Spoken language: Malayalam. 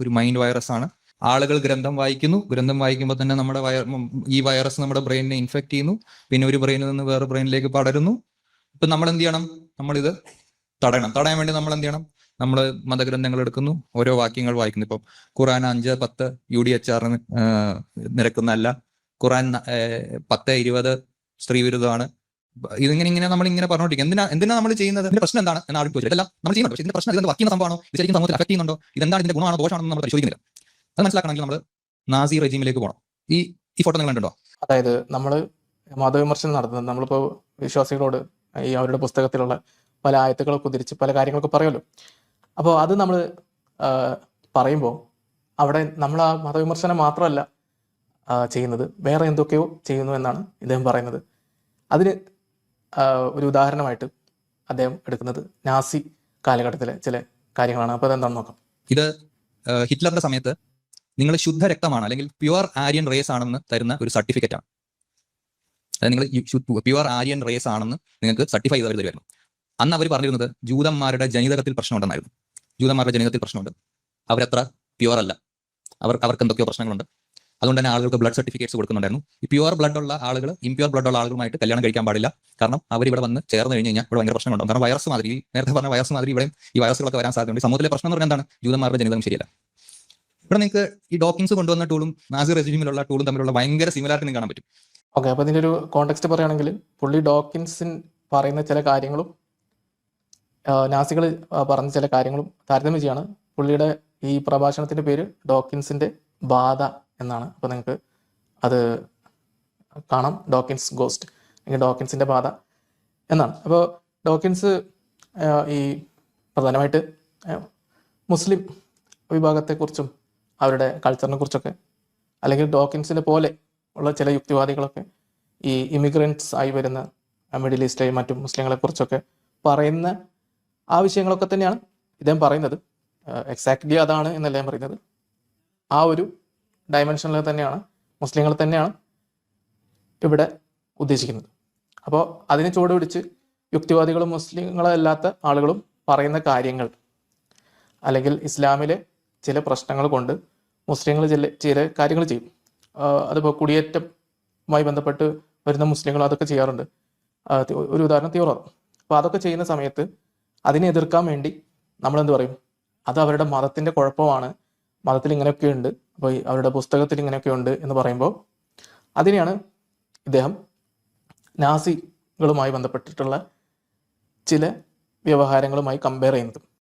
ഒരു മൈൻഡ് വൈറസ് ആണ്. ആളുകൾ ഗ്രന്ഥം വായിക്കുന്നു. ഗ്രന്ഥം വായിക്കുമ്പോൾ തന്നെ നമ്മുടെ വയർ ഈ വൈറസ് നമ്മുടെ ബ്രെയിനിനെ ഇൻഫെക്ട് ചെയ്യുന്നു. പിന്നെ ഒരു ബ്രെയിനിൽ നിന്ന് വേറെ ബ്രെയിനിലേക്ക് പടരുന്നു. ഇപ്പൊ നമ്മൾ എന്ത് ചെയ്യണം? നമ്മൾ ഇത് തടയണം. തടയാൻ വേണ്ടി നമ്മൾ എന്ത് ചെയ്യണം? നമ്മൾ മതഗ്രന്ഥങ്ങൾ എടുക്കുന്നു. ഓരോ വാക്യങ്ങൾ വായിക്കുന്നു. ഇപ്പം ഖുറാൻ അഞ്ച് പത്ത് യു ഡി എച്ച് ആറിന് നിരക്കുന്നതല്ല ഖുറാൻ പത്ത് ഇരുപത് സ്ത്രീ വിരുദ്ധമാണ് ഇതിങ്ങനെ ഇങ്ങനെ നമ്മൾ ഇങ്ങനെ പറഞ്ഞോണ്ടിരിക്കും. എന്തിനാ എന്തിനാ നമ്മൾ ചെയ്യുന്നത്? ഇതിന്റെ പ്രശ്നം എന്താണ് എന്ന് ആരും ചോദിച്ചില്ല. നമ്മൾ ചെയ്യുന്നുണ്ട്. പക്ഷേ ഇതിന്റെ പ്രശ്നം ഇതിന്റെ വർക്ക് സംഭവമാണോ? ഇത് ശരിക്കും സമൂഹത്തിൽ അഫക്ട് ചെയ്യുന്നുണ്ടോ? ഇതെന്താണ് ഇതിന്റെ ഗുണമാണോ? ദോഷമാണോ നമ്മൾ പരിശോധിക്കുന്നില്ല. അത് മനസ്സിലാക്കണമെങ്കിൽ നമ്മൾ നാസി റെജീമിലേക്ക് പോകണം ഈ ഈ ഫോട്ടോ നിങ്ങൾ കണ്ടുണ്ടോ അതായത് നമ്മൾ മതവിമർശനം നടത്തുന്നത് നമ്മളിപ്പോൾ വിശ്വാസികളോട് ഈ അവരുടെ പുസ്തകത്തിലുള്ള പല ആയത്തുകളൊക്കെ ഉദ്ധരിച്ച് പല കാര്യങ്ങളൊക്കെ പറയുമല്ലോ. അപ്പോൾ അത് നമ്മൾ പറയുമ്പോൾ അവിടെ നമ്മൾ ആ മതവിമർശനം മാത്രമല്ല ചെയ്യുന്നത്. വേറെ എന്തൊക്കെയോ ചെയ്യുന്നു എന്നാണ് ഇദ്ദേഹം പറയുന്നത്. അതിന് ഒരു ഉദാഹരണമായിട്ട് അദ്ദേഹം എടുക്കുന്നത് നാസി കാലഘട്ടത്തിലെ ചില കാര്യങ്ങളാണ്. അപ്പോൾ അതെന്താണെന്ന് നോക്കാം. ഇത് ഹിറ്റ്ലറിന്റെ സമയത്ത് നിങ്ങൾ ശുദ്ധ രക്തമാണ് അല്ലെങ്കിൽ പ്യുവർ ആര്യൻ റേസ് ആണെന്ന് തരുന്ന ഒരു സർട്ടിഫിക്കറ്റ് ആണ്. അതായത് നിങ്ങൾ പ്യുവർ ആര്യൻ റേസ് ആണെന്ന് നിങ്ങൾക്ക് സർട്ടിഫൈ ചെയ്ത് തരുമായിരുന്നു. അന്ന് അവർ പറഞ്ഞിരുന്നത് ജൂതന്മാരുടെ ജനിതകത്തിൽ പ്രശ്നമുണ്ടെന്നായിരുന്നു. ജൂതന്മാരുടെ ജനിതകത്തിൽ പ്രശ്നമുണ്ട്. അവരത്ര പ്യുവർ അല്ല. അവർ അവർക്ക് എന്തൊക്കെയോ പ്രശ്നങ്ങളുണ്ട്. അതുകൊണ്ട് തന്നെ ആളുകൾക്ക് ബ്ലഡ് സർട്ടിഫിക്കറ്റ്സ് കൊടുക്കുന്നുണ്ടായിരുന്നു. ഈ പ്യുവർ ബ്ലഡ് ഉള്ള ആളുകൾ ഇംപ്യുവർ ബ്ലഡ് ഉള്ള ആളുകളുമായിട്ട് കല്യാണം കഴിക്കാൻ പാടില്ല. കാരണം അവർ ഇവിടെ വന്ന് ചേർന്ന് കഴിഞ്ഞ് കഴിഞ്ഞാൽ ഇവിടെ ഭയങ്കര പ്രശ്നമുണ്ടാവും കാരണം വൈറസ് മാതിരി നേരത്തെ പറഞ്ഞ വൈറസ് മാതിരി ഇവിടെ ഈ വൈറസുകളൊക്കെ വരാൻ സാധ്യതയുണ്ട്. സമൂഹത്തിലെ പ്രശ്നം എന്ന് പറഞ്ഞാൽ എന്താണ്? ജൂതന്മാരുടെ ജനിതകം ശരിയല്ല. ഇവിടെ നിങ്ങൾക്ക് ഈ ഡോക്കിങ്സ് കൊണ്ടുവന്ന ടൂളും നാസി റെജിമിലുള്ള ടൂളും തമ്മിലുള്ള ഭയങ്കര സിമിലാരിറ്റി കാണാൻ പറ്റും. ഓക്കെ അപ്പോൾ ഇതിന്റെ ഒരു കോണ്ടെക്സ്റ്റ് പറയുകയാണെങ്കിൽ പുള്ളി ഡോക്കിൻസിൻ പറയുന്ന ചില കാര്യങ്ങളും നാസികൾ പറഞ്ഞ ചില കാര്യങ്ങളും താരതമ്യം ചെയ്യാണ്. പുള്ളിയുടെ ഈ പ്രഭാഷണത്തിന്റെ പേര് ഡോക്കിൻസിന്റെ ബാധ എന്നാണ്. അപ്പോൾ നിങ്ങൾക്ക് അത് കാണാം. ഡോക്കിൻസ് ഗോസ്റ്റ് അല്ലെങ്കിൽ ഡോക്കിൻസിന്റെ ബാധ എന്നാണ്. അപ്പോൾ ഡോക്കിൻസ് ഈ പ്രധാനമായിട്ട് മുസ്ലിം വിഭാഗത്തെക്കുറിച്ചും അവരുടെ കൾച്ചറിനെ കുറിച്ചൊക്കെ അല്ലെങ്കിൽ ഡോക്കിൻസിനെ പോലെ ഉള്ള ചില യുക്തിവാദികളൊക്കെ ഈ ഇമിഗ്രൻസ് ആയി വരുന്ന മിഡിൽ ഈസ്റ്റിലെയും മറ്റും മുസ്ലിങ്ങളെ കുറിച്ചൊക്കെ പറയുന്ന ആ വിഷയങ്ങളൊക്കെ തന്നെയാണ് ഇദ്ദേഹം പറയുന്നത്. എക്സാക്ട്ലി അതാണ് എന്നല്ല ഞാൻ പറയുന്നത്. ആ ഒരു ഡയമെൻഷനിൽ തന്നെയാണ് മുസ്ലിങ്ങൾ തന്നെയാണ് ഇവിടെ ഉദ്ദേശിക്കുന്നത്. അപ്പോൾ അതിന് ചുവട് പിടിച്ച് യുക്തിവാദികളും മുസ്ലിങ്ങളല്ലാത്ത ആളുകളും പറയുന്ന കാര്യങ്ങൾ അല്ലെങ്കിൽ ഇസ്ലാമിലെ ചില പ്രശ്നങ്ങൾ കൊണ്ട് മുസ്ലിങ്ങൾ ചില ചില കാര്യങ്ങൾ ചെയ്യും. അതിപ്പോൾ കുടിയേറ്റവുമായി ബന്ധപ്പെട്ട് വരുന്ന മുസ്ലിങ്ങൾ അതൊക്കെ ചെയ്യാറുണ്ട്. ഒരു ഉദാഹരണം തീവ്രവാദം അപ്പോൾ അതൊക്കെ ചെയ്യുന്ന സമയത്ത് അതിനെ എതിർക്കാൻ വേണ്ടി നമ്മൾ എന്ത് പറയും? അത് അവരുടെ മതത്തിന്റെ കുഴപ്പമാണ് മതത്തിൽ ഇങ്ങനെയൊക്കെ ഉണ്ട്. അപ്പോൾ അവരുടെ പുസ്തകത്തിൽ ഇങ്ങനെയൊക്കെ ഉണ്ട് എന്ന് പറയുമ്പോൾ അതിനെയാണ് ഇദ്ദേഹം നാസികളുമായി ബന്ധപ്പെട്ടിട്ടുള്ള ചില വ്യവഹാരങ്ങളുമായി കമ്പയർ ചെയ്യുന്നത്.